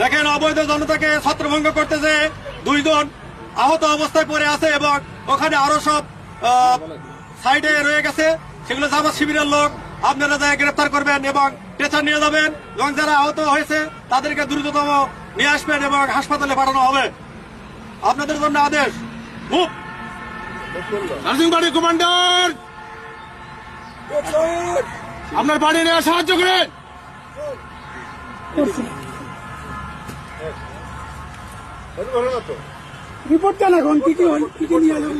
দেখেন, অবৈধ জনতাকে ছত্রভঙ্গ করতেছে দুইজন। আহত অবস্থায় পড়ে আছে এবং ওখানে আরও সব সাইডে রয়ে গেছে। সেগুলো জামাত শিবিরের লোক আপনারা যায় গ্রেফতার করবেন এবং টেচার নিয়ে যাবেন, এবং যারা আহত হয়েছে তাদেরকে দ্রুততম নিয়ে আসবেন এবং হাসপাতালে পাঠানো হবে। আপনাদের জন্য আদেশ মুভ নার্সিং বাড়ি কমান্ডার! আপনার বাড়ি নেওয়া সাহায্য করেন! রিপোর্ট দেন এখন কি কি কি কি নিয়ে আসবেন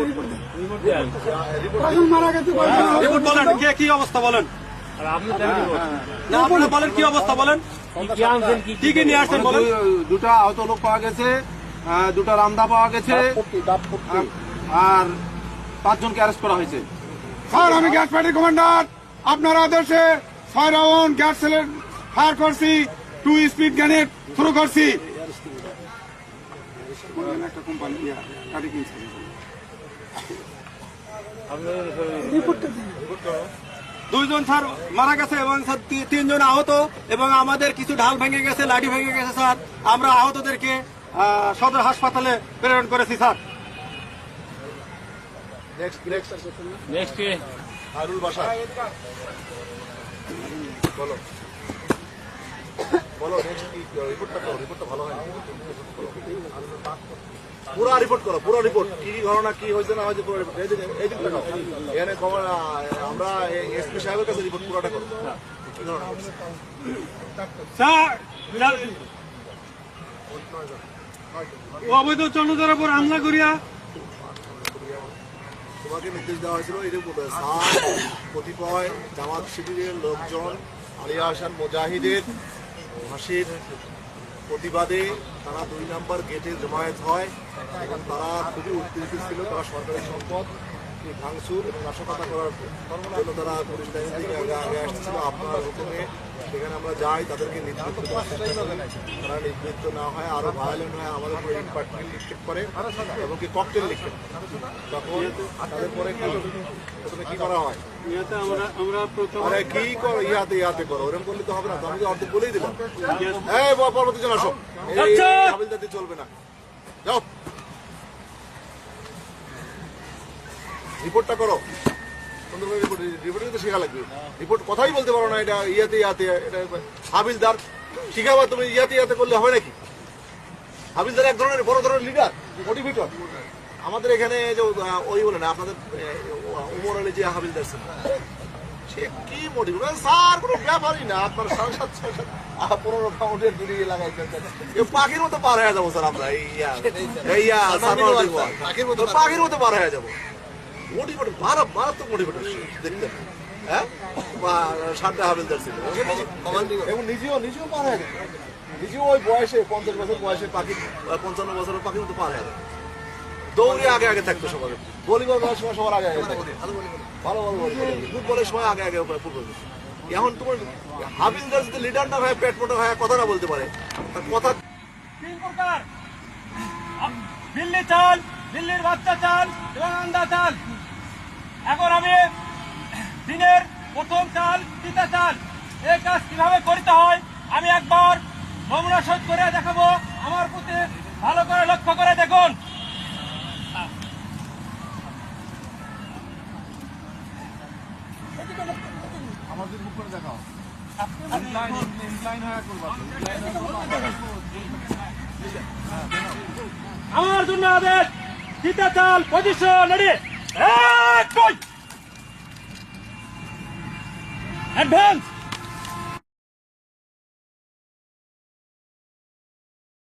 রিপোর্ট মারা গেছে রিপোর্ট বলেন কে কি অবস্থা বলেন? না আপনারা বলেন কি অবস্থা বলেন? কি কি নিয়ে আসছেন বলেন? দুটা আহত লোক পাওয়া গেছে দুটা রামদা পাওয়া গেছে আর পাঁচজনকে অ্যারেস্ট করা হয়েছে। স্যার আমি গ্যাস পার্টির কমান্ডার আপনার আদেশে ছয় রাউন্ড গ্যাস সেলের ফায়ার করছি টু স্পিড গ্রেনেড শুরু করছি। একটা কোম্পানি দুইজন স্যার মারা গেছে এবং স্যার তিনজন আহত এবং আমাদের কিছু ঢাল ভেঙে গেছে লাঠি ভেঙে গেছে স্যার। আমরা আহতদেরকে সদর হাসপাতালে প্রেরণ করেছি sir. Next next next Harul বাসা বলো বলো নেক্সট কি রিপোর্টটা করো রিপোর্টটা ভালো হয় পুরা রিপোর্ট করো পুরো রিপোর্ট কি কি ঘটনা কি হয়েছে না হয়েছে পুরো রিপোর্ট এই করো এখানে আমরা এসপি সাহেবের কাছে রিপোর্ট পুরোটা করো কি ঘটনা? অবৈধ চন্দ্রদের উপর হামলা করিয়া তোমাকে নির্দেশ দেওয়া হয়েছিল এরকম কতিপয় জামাত শিবিরের লোকজন, আলিয়া হাসান মুজাহিদের হাসির প্রতিবাদে তারা দুই নাম্বার গেটে জমায়েত হয় এবং তারা খুবই উত্তেজিত ছিল, তারা সরকারি সম্পদ ভাঙচুর এবং নাশকতা করার জন্য তারা পুলিশ থেকে আগে আগে আসছিল। আপনার হুকুমে সেখানে আমরা যাই তাদেরকে করি। তারা নিবৃত্ত না হয় আরও ভায়োলেন্ট হয় আমাদের উপরে পাটকেল নিক্ষেপ করে এবং কি ককটেল নিক্ষেপ তখন তাদের পরে কি প্রথমে কি করা হয়? আমরা আমরা প্রথম আরে কি করো ইয়াতে ইয়াতে করো। ওরকম করলে তো হবে না। তো আমি অর্ধেক বলেই দিলাম। ব- পরবর্তী জন আসো। এই চলবে না। যাও। রিপোর্টটা করো। সুন্দরভাবে রিপোর্ট রিপোর্টে তো শেখা লাগবে। রিপোর্ট কথাই বলতে পারো না এটা ইয়াতে ইয়াতে এটা হাবিলদার। শিখাবা তুমি ইয়াতে ইয়াতে করলে হবে নাকি? হাবিলদার এক ধরনের বড় ধরনের লিডার মোটিভেটর আমাদের এখানে যে ওই বলে না আপনাদের উমর আলী যে হাবিলদার ছিল সে কি মোটিভেট স্যার কোনো ব্যাপারই না আপনার সাড়ে পনেরো পাউন্ডের দূরে লাগাইছেন পাখির মতো পার হয়ে যাব স্যার আমরা। ইয়া, পাখির মতো পার হয়ে যাব। মোটিভেট মারা মারাত্মক মোটিভেট দেখতে। হ্যাঁ? সাতটা হাবিলদার ছিল। এবং নিজেও নিজেও পার হয়ে গেছে। নিজেও ওই বয়সে পঞ্চাশ বছর বয়সে পাখি পঞ্চান্ন বছরের পাখির মতো পার হয়ে দৌড়ে আগে আগে থাকতো সবার ভলিবল খেলার সময় সবার আগে আগে ভালো ভালো ফুটবলের সময় আগে আগে ফুটবল এখন তোমার হাবিলদার যদি লিডার না হয় পেট মোটা হয় কথা না বলতে পারে। তার কথা তিন প্রকার। দিল্লি চাল দিল্লির বাচ্চা চাল এবং আন্দা চাল এখন আমি দিনের প্রথম চাল তিতা চাল এই কাজ কীভাবে করতে হয় আমি একবার নমুনা সহিত করে দেখাবো। আমার প্রতি ভালো করে লক্ষ্য করে দেখুন। আমার জন্য আদেশ তিতা চাল পজিশন রেডি এক দুই অ্যাডভান্স